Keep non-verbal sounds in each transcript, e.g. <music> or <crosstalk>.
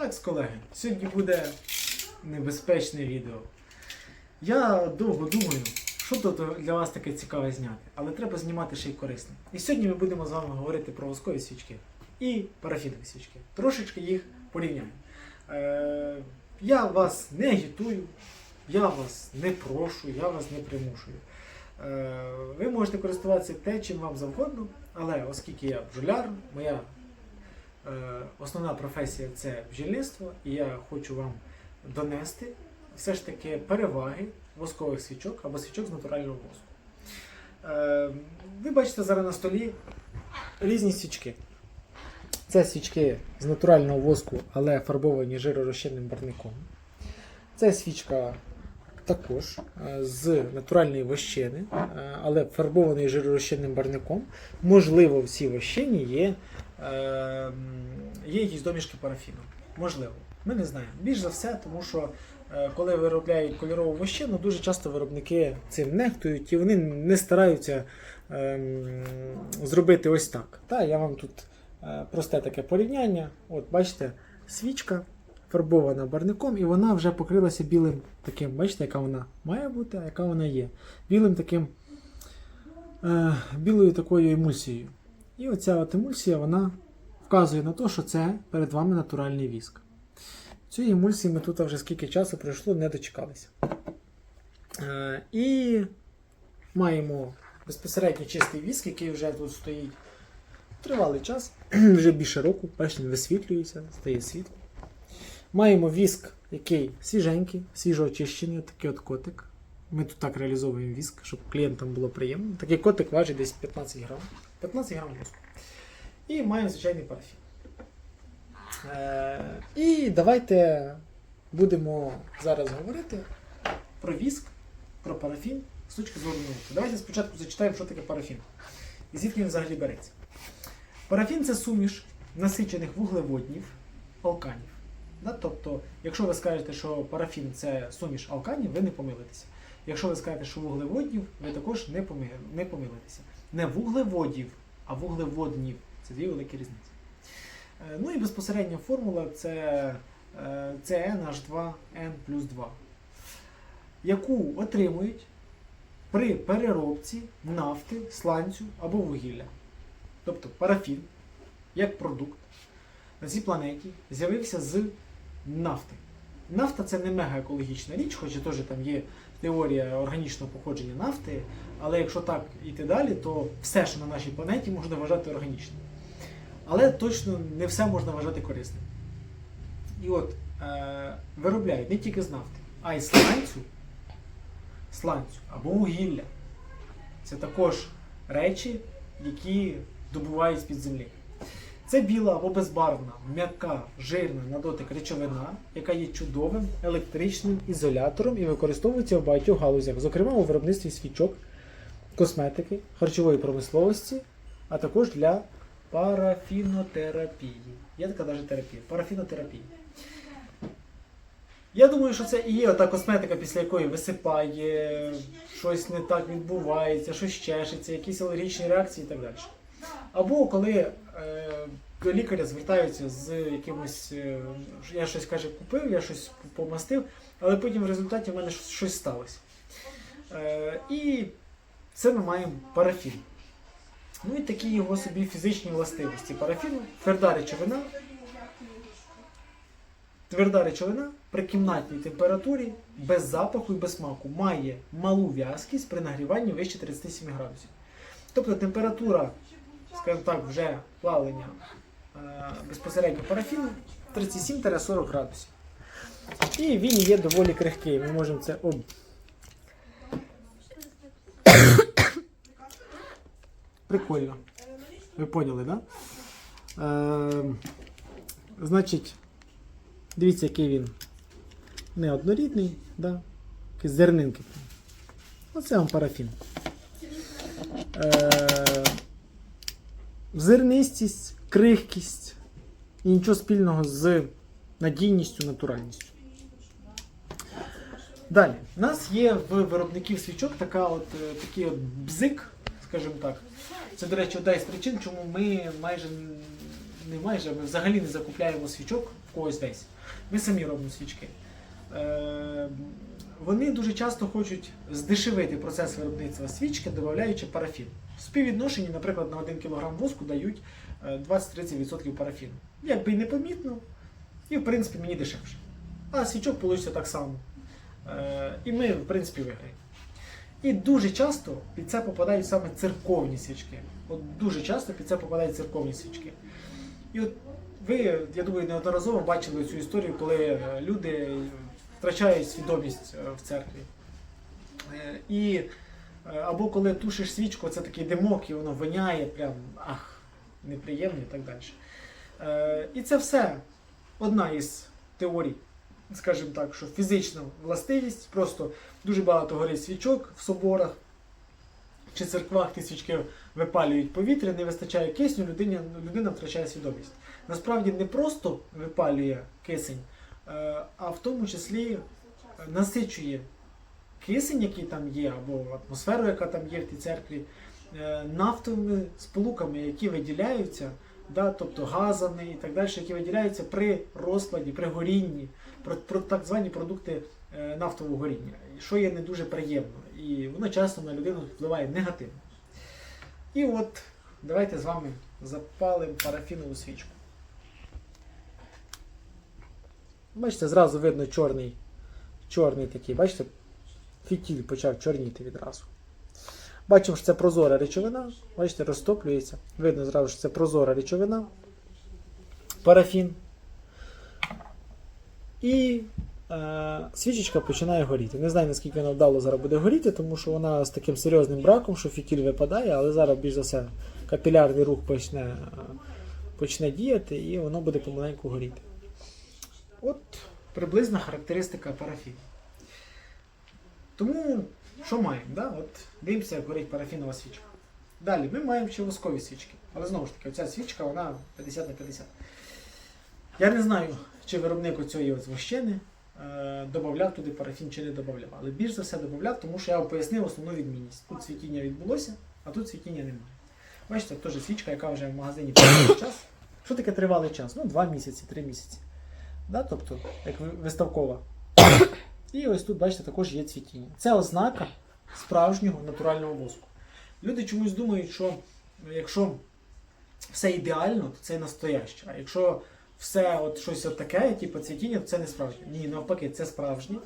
Так, колеги, сьогодні буде небезпечне відео. Я довго думаю, що тут для вас таке цікаве зняти, але треба знімати ще й корисне. І сьогодні ми будемо з вами говорити про воскові свічки і парафінові свічки. Трошечки їх порівняємо. Е, я вас не агітую, я вас не прошу, я вас не примушую. Е, ви можете користуватися те, чим вам завгодно, але оскільки я бджоляр, моя основна професія це бджільництво, і я хочу вам донести все ж таки переваги воскових свічок або свічок з натурального воску. Е, ви бачите зараз на столі різні свічки. Це свічки з натурального воску, але фарбовані жиророзчинним барником. Це свічка також е, з натуральної вощини, е, але фарбований жиророзчинним барником. Можливо, в цій вощині є, е, є якісь домішки парафіну. Можливо. Ми не знаємо. Більш за все, тому що е, коли виробляють кольорову вощину, дуже часто виробники цим нехтують і вони не стараються ем, зробити ось так. Та, я вам тут е, просте таке порівняння. От бачите, свічка фарбована барником, і вона вже покрилася білим таким, бачите, яка вона має бути, а яка вона є. Білим таким, е, білою такою емульсією. І оця от емульсія вона вказує на те, що це перед вами натуральний віск. Цієї емульсії ми тут вже скільки часу пройшло, не дочекалися. Е, і маємо безпосередньо чистий віск, який вже тут стоїть тривалий час, <clears throat> вже більше року, бачите, він висвітлюється, стає світло. Маємо віск, який свіженький, свіжоочищений, такий от котик. Ми тут так реалізовуємо віск, щоб клієнтам було приємно. Такий котик важить десь 15 грам. 15 грам воску. І маємо звичайний парафін. Е, і давайте будемо зараз говорити про віск, про парафін з точки зору науки. Давайте спочатку зачитаємо, що таке парафін. І звідки він взагалі береться. Парафін це суміш насичених вуглеводнів, алканів. Да? Тобто, якщо ви скажете, що парафін це суміш алканів, ви не помилитеся. Якщо ви скажете, що вуглеводнів, ви також не помилитеся. Не вуглеводів, а вуглеводнів. Це дві великі різниці. Е, Ну і безпосередня формула це е, CnH2n плюс 2, яку отримують при переробці нафти, сланцю або вугілля. Тобто парафін, як продукт, на цій планеті з'явився з нафти. Нафта це не мега екологічна річ, хоча теж там є теорія органічного походження нафти, але якщо так іти далі, то все, що на нашій планеті, можна вважати органічним. Але точно не все можна вважати корисним. І от е, виробляють не тільки з нафти, а й сланцю, сланцю або вугілля. Це також речі, які добувають з-під землі. Це біла або безбарвна, м'яка, жирна на дотик речовина, яка є чудовим електричним ізолятором і використовується в багатьох галузях, зокрема у виробництві свічок, косметики, харчової промисловості, а також для парафінотерапії. Є така навіть терапія. Парафінотерапія. Я думаю, що це і є ота косметика, після якої висипає, щось не так відбувається, щось чешеться, якісь алергічні реакції і так далі. Або коли е, до лікаря звертаються з якимось, е, я щось каже, купив, я щось помастив, але потім в результаті в мене щось- сталося. Е, і це ми маємо парафін. Ну і такі його собі фізичні властивості. Парафіну тверда речовина. Тверда речовина при кімнатній температурі без запаху і без смаку має малу в'язкість при нагріванні вище 37 градусів. Тобто температура, скажімо так, вже плавлення е, безпосередньо парафіну 37-40 градусів. І він є доволі крихкий. Ми можемо це об... Прикольно. Ви поняли, так? Да? Е, значить, дивіться, який він неоднорідний, да? Такі зернинки. Оце вам парафін. Е, зернистість, крихкість і нічого спільного з надійністю, натуральністю. Далі, у нас є в виробників свічок така от, е, такий от бзик, скажімо так. Це, до речі, одна із причин, чому ми майже не майже, ми взагалі не закупляємо свічок в когось десь. Ми самі робимо свічки. Е, вони дуже часто хочуть здешевити процес виробництва свічки, додаючи парафін. В співвідношенні, наприклад, на 1 кг воску дають е, 20-30% парафіну. Якби й непомітно, і в принципі мені дешевше. А свічок вийде так само. Е, І ми, в принципі, виграємо. І дуже часто під це попадають саме церковні свічки. От дуже часто під це попадають церковні свічки. І от ви, я думаю, неодноразово бачили цю історію, коли е, люди втрачають свідомість е, в церкві. Е, І е, або коли тушиш свічку, це такий димок, і воно воняє, прям ах, неприємно і так далі. Е, І це все одна із теорій, скажімо так, що фізична властивість, просто дуже багато горить свічок в соборах чи церквах, ті свічки випалюють повітря, не вистачає кисню, людина, людина втрачає свідомість. Насправді не просто випалює кисень, е, а в тому числі насичує кисень, який там є, або атмосферу, яка там є в тій церкві, е, нафтовими сполуками, які виділяються, да, тобто газами і так далі, які виділяються при розкладі, при горінні, про, про так звані продукти е, нафтового горіння, що є не дуже приємно. І воно часто на людину впливає негативно. І от давайте з вами запалимо парафінову свічку. Бачите, зразу видно чорний, чорний такий, бачите, фітіль почав чорніти відразу. Бачимо, що це прозора речовина, бачите, розтоплюється. Видно зразу, що це прозора речовина, парафін. І е, свічечка починає горіти. Не знаю, наскільки вона вдало зараз буде горіти, тому що вона з таким серйозним браком, що фітіль випадає, але зараз більш за все капілярний рух почне, почне діяти і воно буде помаленьку горіти. От приблизна характеристика парафіну. Тому що маємо? Да? От дивимося, як горить парафінова свічка. Далі ми маємо ще воскові свічки. Але знову ж таки, оця свічка вона 50 на 50. Я не знаю, чи виробник цієї от вощини е, додавав туди парафін чи не додавав. Але більш за все додавав, тому що я вам пояснив основну відмінність. Тут світіння відбулося, а тут світіння немає. Бачите, теж свічка, яка вже в магазині тривалий час. Що таке тривалий час? Ну, 2 місяці, 3 місяці. Да? Тобто, як виставкова. І ось тут, бачите, також є цвітіння. Це ознака справжнього натурального воску. Люди чомусь думають, що якщо все ідеально, то це настояще. А якщо все от щось от таке, типу цвітіння, то це не справжнє. Ні, навпаки, це справжнє.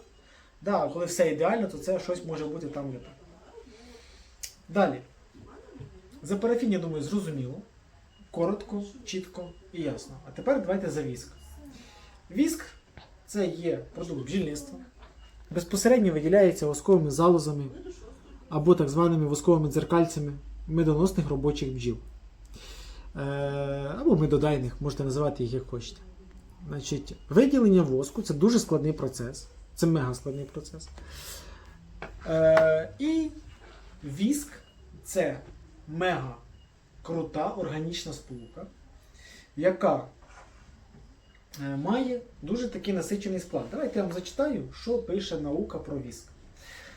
Да, коли все ідеально, то це щось може бути там не. Далі. За парафін, я думаю, зрозуміло. Коротко, чітко і ясно. А тепер давайте за віск. Віск це є продукт бджільництва. Безпосередньо виділяється восковими залозами або так званими восковими дзеркальцями медоносних робочих бджіл. Е, або медодайних, можете називати їх як хочете. Значить, виділення воску це дуже складний процес. Це мега складний процес. Е, і віск це мега крута органічна сполука, яка має дуже такий насичений склад. Давайте я вам зачитаю, що пише наука про віск.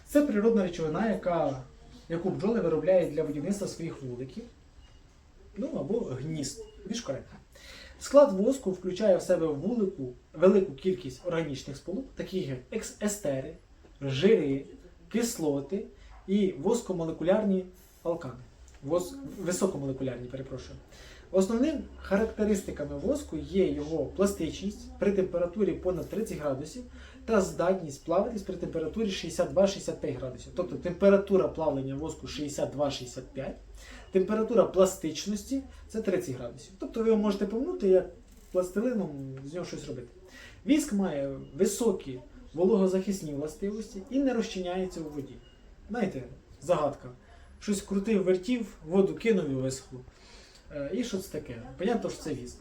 Це природна речовина, яка, яку бджоли виробляють для будівництва своїх вуликів, ну або гнізд, більш коректно. Склад воску включає в себе вулику велику кількість органічних сполук, таких як естери, жири, кислоти і воскомолекулярні алкани. Вос... Високомолекулярні, перепрошую. Основним характеристиками воску є його пластичність при температурі понад 30 градусів та здатність плавитись при температурі 62-65 градусів. Тобто температура плавлення воску 62-65, температура пластичності це 30 градусів. Тобто ви його можете помнути як пластилином з нього щось робити. Віск має високі вологозахисні властивості і не розчиняється у воді. Знаєте, загадка. Щось крутив, вертів, воду кинув і висохло. Е, І що це таке? Понятно, що це віск.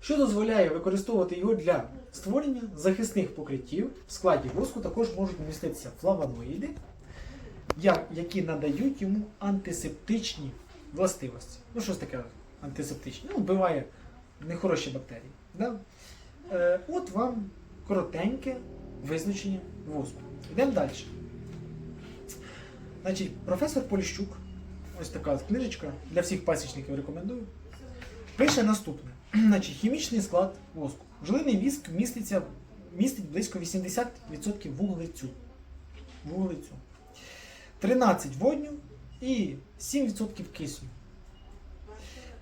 Що дозволяє використовувати його для створення захисних покриттів в складі воску також можуть міститися флавоноїди, які надають йому антисептичні властивості. Ну, що ж таке антисептичні? Ну, вбиває нехороші бактерії. Да? Е, от вам коротеньке визначення воску. Йдемо далі. Значить, професор Поліщук, ось така от книжечка, для всіх пасічників рекомендую. Пише наступне. <clears throat> Значить, хімічний склад воску. Бджолиний віск міститься, містить близько 80% вуглецю. вуглецю. 13 водню і 7% кисню.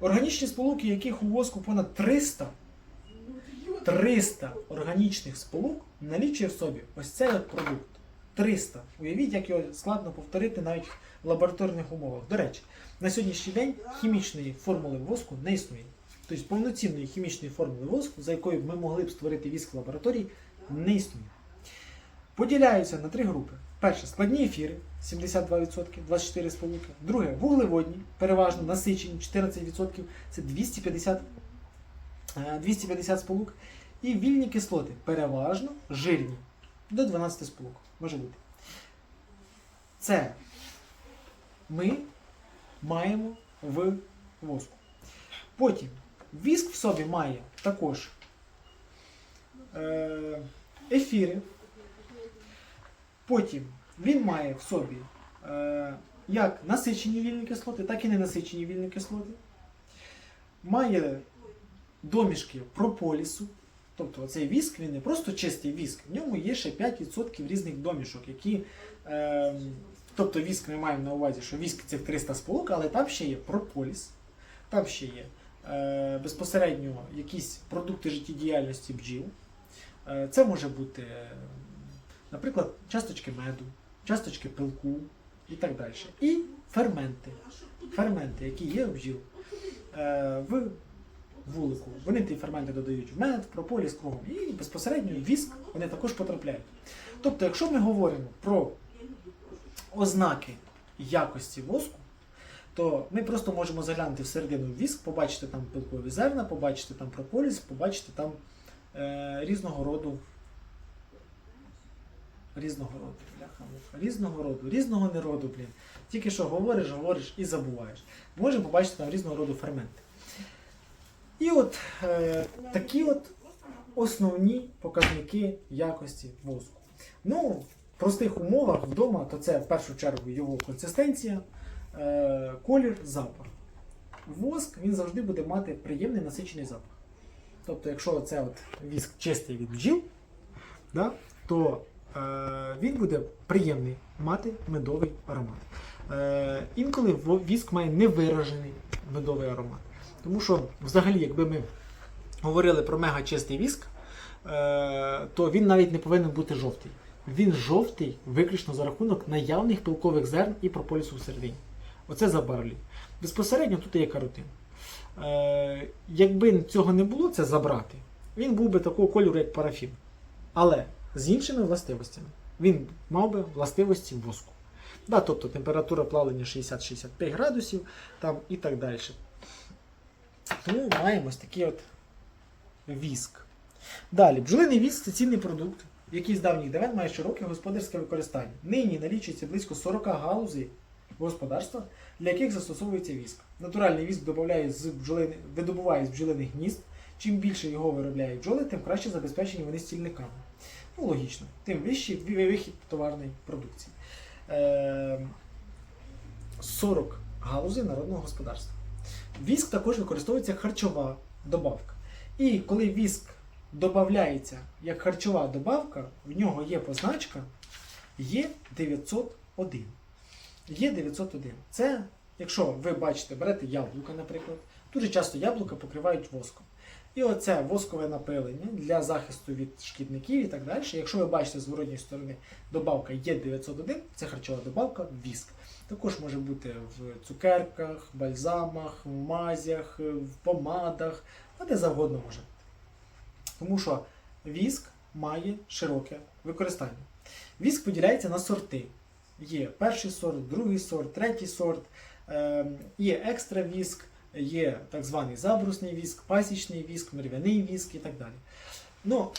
Органічні сполуки, яких у воску понад 300, 300 органічних сполук налічує в собі ось цей от продукт. 300. Уявіть, як його складно повторити навіть в лабораторних умовах. До речі, на сьогоднішній день хімічної формули воску не існує. Тобто повноцінної хімічної формули воску, за якою ми могли б створити віск в лабораторії, не існує. Поділяються на три групи. Перше складні ефіри 72%, 24 сполуки. Друге вуглеводні, переважно насичені 14%, це 250, е, 250 сполук. І вільні кислоти, переважно жирні, до 12 сполук. Може бути. Це ми маємо в воску. Потім віск в собі має також е, ефіри. Потім він має в собі е, як насичені вільні кислоти, так і ненасичені вільні кислоти. Має домішки прополісу. Тобто цей віск він не просто чистий віск, в ньому є ще 5% різних домішок, які. Е, тобто віск ми маємо на увазі, що віск це 300 сполук, але там ще є прополіс, там ще є е, безпосередньо якісь продукти життєдіяльності бджіл. Е, це може бути, е, наприклад, часточки меду, часточки пилку і так далі. І ферменти. Ферменти, які є у бджіл е, в вулику. Вони ті ферменти додають в мед, прополіс кругом. І безпосередньо віск вони також потрапляють. Тобто, якщо ми говоримо про ознаки якості воску, то ми просто можемо заглянути всередину віск, побачити там пилкові зерна, побачити там прополіс, побачити там е, різного роду. Різного роду, бляха, муха, різного роду, різного не роду, блін. Тільки що говориш, говориш і забуваєш. Можемо побачити там різного роду ферменти. І от е, такі от основні показники якості воску. Ну, в простих умовах вдома, то це в першу чергу його консистенція, е, колір, запах. Воск він завжди буде мати приємний насичений запах. Тобто, якщо це от віск чистий від бджіл, да, то е, він буде приємний мати медовий аромат. Е, інколи віск має невиражений медовий аромат. Тому що, взагалі, якби ми говорили про мега чистий віск, е, то він навіть не повинен бути жовтий. Він жовтий виключно за рахунок наявних пилкових зерн і прополісу всередині. Оце забарвлює. Безпосередньо тут є каротин. Е, якби цього не було, це забрати, він був би такого кольору, як парафін. Але з іншими властивостями. Він мав би властивості воску. Да, тобто температура плавлення 60-65 градусів там, і так далі. Тому маємо ось такий от віск. Далі, бджолиний віск це цінний продукт, який з давніх давен має широке господарське використання. Нині налічується близько 40 галузей господарства, для яких застосовується віск. Натуральний віск з бджолини, видобуває з бджолиних гнізд. Чим більше його виробляють бджоли, тим краще забезпечені вони стільниками. Ну, логічно, тим вищий вихід товарної продукції. Е, 40 галузей народного господарства. Віск також використовується як харчова добавка. І коли віск додається як харчова добавка, в нього є позначка Є901. Є901. Це, якщо ви бачите, берете яблука, наприклад, дуже часто яблука покривають воском. І оце воскове напилення для захисту від шкідників і так далі. Якщо ви бачите з зворотньої сторони добавка Є901, це харчова добавка віск. Також може бути в цукерках, бальзамах, в мазях, в помадах, а де завгодно може бути. Тому що віск має широке використання. Віск поділяється на сорти. Є перший сорт, другий сорт, третій сорт, е, є екстра віск, є так званий забрусний віск, пасічний віск, мервяний віск і так далі. Ну,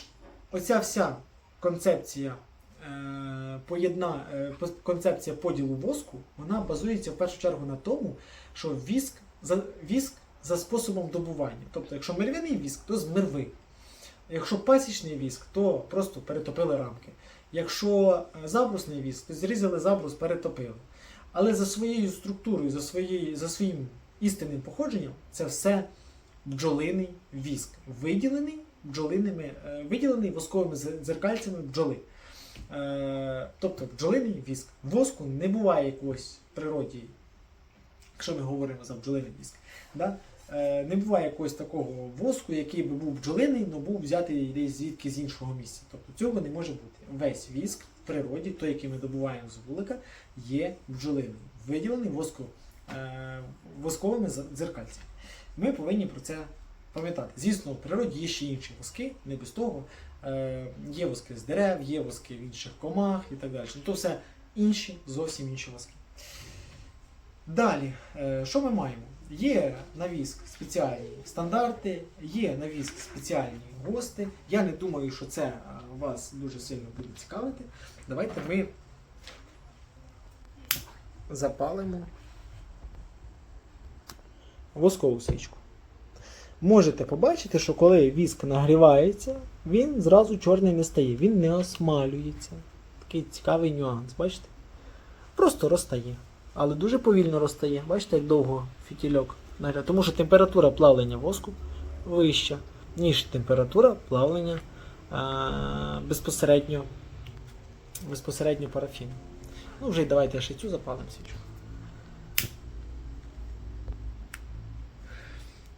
оця вся концепція е, поєдна, е, концепція поділу воску, вона базується в першу чергу на тому, що віск за, віск за способом добування. Тобто, якщо мервяний віск, то з мерви. Якщо пасічний віск, то просто перетопили рамки. Якщо е, забрусний віск, то зрізали забрус, перетопили. Але за своєю структурою, за, своєю, за своїм істинним походженням, це все бджолиний віск, виділений бджолиними, е, виділений восковими дзеркальцями бджоли. Е, Тобто бджолиний віск. Воску не буває якогось в природі, якщо ми говоримо за бджолиний віск. Да? Е, Не буває якогось такого воску, який би був бджолиний, але був взятий десь звідки з іншого місця. Тобто цього не може бути. Весь віск в природі, той, який ми добуваємо з вулика, є бджолиний, виділений воску, восковими дзеркальцями. Ми повинні про це пам'ятати. Звісно, в природі є ще інші воски, не без того. Е, Є воски з дерев, є воски в інших комах і так далі. Ну, То все інші, зовсім інші воски. Далі, е, що ми маємо? Є на віск спеціальні стандарти, є на віск спеціальні гости. Я не думаю, що це е, вас дуже сильно буде цікавити. Давайте ми запалимо воскову свічку. Можете побачити, що коли віск нагрівається, він зразу чорний не стає, він не осмалюється. Такий цікавий нюанс, бачите? Просто розтає. Але дуже повільно розтає. Бачите, як довго фітільок нагріває. Тому що температура плавлення воску вища, ніж температура плавлення а, безпосередньо, безпосередньо парафіну. Ну, вже й давайте ще цю запалимо свічу.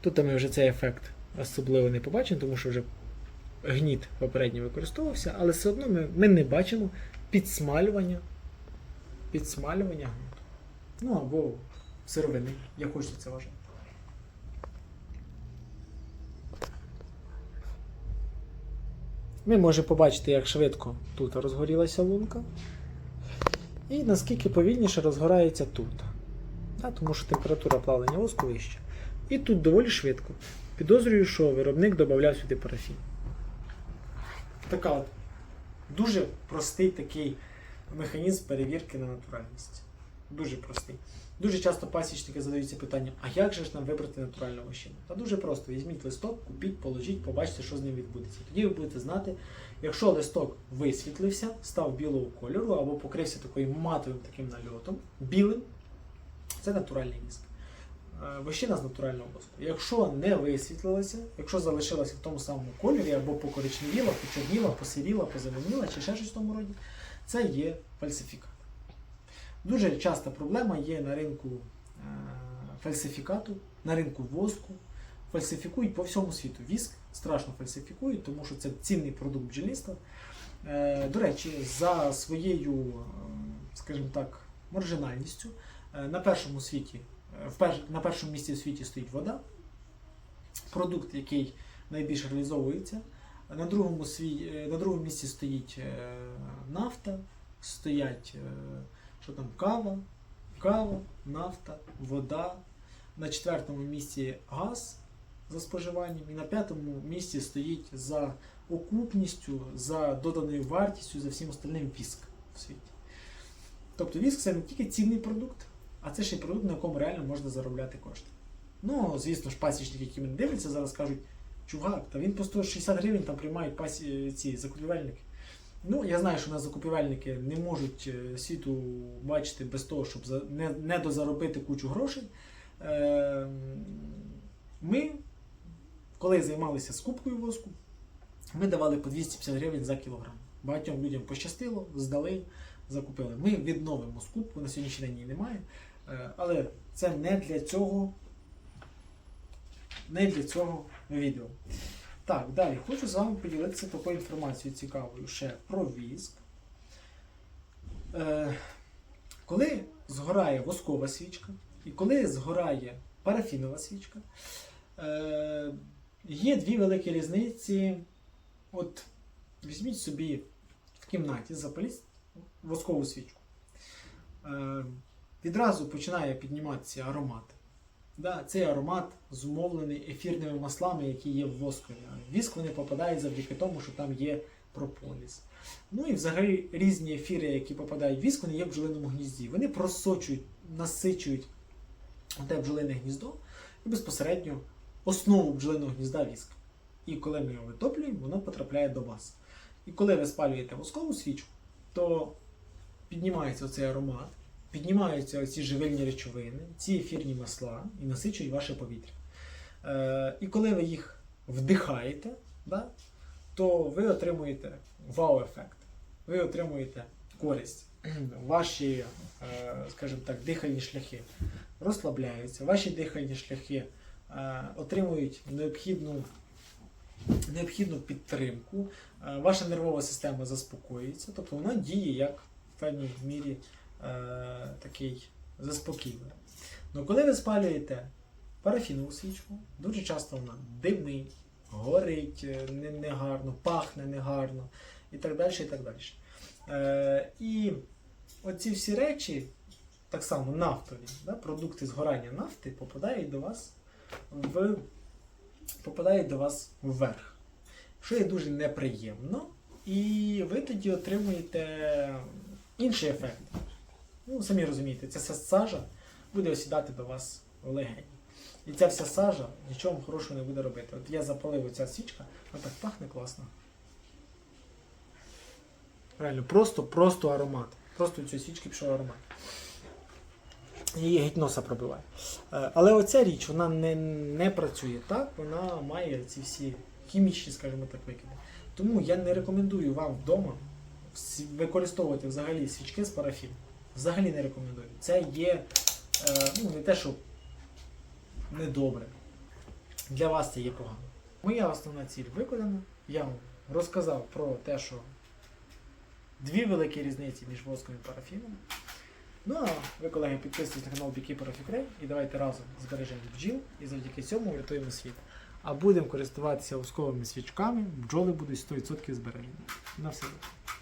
Тут ми вже цей ефект особливо не побачимо, тому що вже гніт попередньо використовувався, але все одно ми, ми не бачимо підсмалювання, підсмалювання гніту. Ну або сировини, як хочете це вважати. Ми можемо побачити, як швидко тут розгорілася лунка. І наскільки повільніше розгорається тут. Тому що температура плавлення воску вища. І тут доволі швидко. Підозрюю, що виробник додавав сюди парафін. Така от дуже простий такий механізм перевірки на натуральність. Дуже простий. Дуже часто пасічники задаються питання, а як же ж нам вибрати натуральну вощину? Та дуже просто, візьміть листок, купіть, положіть, побачите, що з ним відбудеться. Тоді ви будете знати, якщо листок висвітлився, став білого кольору або покрився таким матовим таким нальотом, білим, це натуральний віск. Е, Вощина з натурального воску. Якщо не висвітлилася, якщо залишилася в тому самому кольорі, або покоричневіла, почорніла, посиріла, позеленіла, чи ще щось в тому роді, це є фальсифікат. Дуже часта проблема є на ринку е, фальсифікату, на ринку воску. Фальсифікують по всьому світу. Віск страшно фальсифікують, тому що це цінний продукт бджільництва. Е, До речі, за своєю, е, скажімо так, маржинальністю, на першому світі, на першому місці в світі стоїть вода, продукт, який найбільше реалізовується. На другому, свій, е, на другому місці стоїть е, нафта, стоять е, що там, кава, кава, нафта, вода. На четвертому місці газ за споживанням. І на п'ятому місці стоїть за окупністю, за доданою вартістю, за всім остальним віск в світі. Тобто віск це не тільки цінний продукт, а це ще продукт, на якому реально можна заробляти кошти. Ну, звісно ж, пасічники, які мене дивляться, зараз кажуть, чувак, та він по 160 гривень там приймають пасі, ці закупівельники. Ну, я знаю, що нас закупівельники не можуть е, світу бачити без того, щоб за- не, не дозаробити кучу грошей. Е, Ми, коли займалися скупкою воску, ми давали по 250 гривень за кілограм. Багатьом людям пощастило, здали, закупили. Ми відновимо скупку, на сьогоднішній день її немає. Е, Але це не для цього, не для цього відео. Так, далі хочу з вами поділитися такою інформацією цікавою ще про віск. Е, коли згорає воскова свічка і коли згорає парафінова свічка, е, є дві великі різниці. От візьміть собі в кімнаті, запаліть воскову свічку. Відразу починає підніматися аромат. Да, цей аромат зумовлений ефірними маслами, які є в воскові. Віск вони попадають завдяки тому, що там є прополіс. Ну і взагалі різні ефіри, які попадають в віск, вони є в бджолиному гнізді. Вони просочують, насичують те бджолине гніздо і безпосередньо основу бджолиного гнізда віск. І коли ми його витоплюємо, воно потрапляє до вас. І коли ви спалюєте воскову свічку, то піднімається оцей аромат, піднімаються ці живильні речовини, ці ефірні масла і насичують ваше повітря. Е, і коли ви їх вдихаєте, да, то ви отримуєте вау-ефект. Ви отримуєте користь. <clears throat> Ваші, е, скажімо так, дихальні шляхи розслабляються, ваші дихальні шляхи е, отримують необхідну, необхідну підтримку, е, ваша нервова система заспокоюється, тобто вона діє як в певній мірі такий заспокійливий. Ну коли ви спалюєте парафінову свічку, дуже часто вона димить, горить е, не- негарно, пахне негарно і так далі. І, так далі. Е, і оці всі речі, так само нафтові, да, продукти згорання нафти попадають до вас в попадають до вас вверх. Що є дуже неприємно, і ви тоді отримуєте інший ефект. Ну, самі розумієте, ця вся сажа буде осідати до вас в легені. І ця вся сажа нічого хорошого не буде робити. От я запалив оця свічка, вона так пахне класно. Реально, просто, просто аромат. Просто у цієї свічки пішов аромат. Її геть носа пробиває. Е, Але оця річ вона не, не працює так, вона має ці всі хімічні, скажімо так, викиди. Тому я не рекомендую вам вдома використовувати взагалі свічки з парафіну. Взагалі не рекомендую. Це є е, ну, не те, що недобре. Для вас це є погано. Моя основна ціль виконана. Я вам розказав про те, що дві великі різниці між воском і парафіном. Ну а ви, колеги, підписуйтесь на канал Beekeeper of і давайте разом збережемо бджіл і завдяки цьому врятуємо світ. А будемо користуватися восковими свічками, бджоли будуть 100% збережені. На все добре.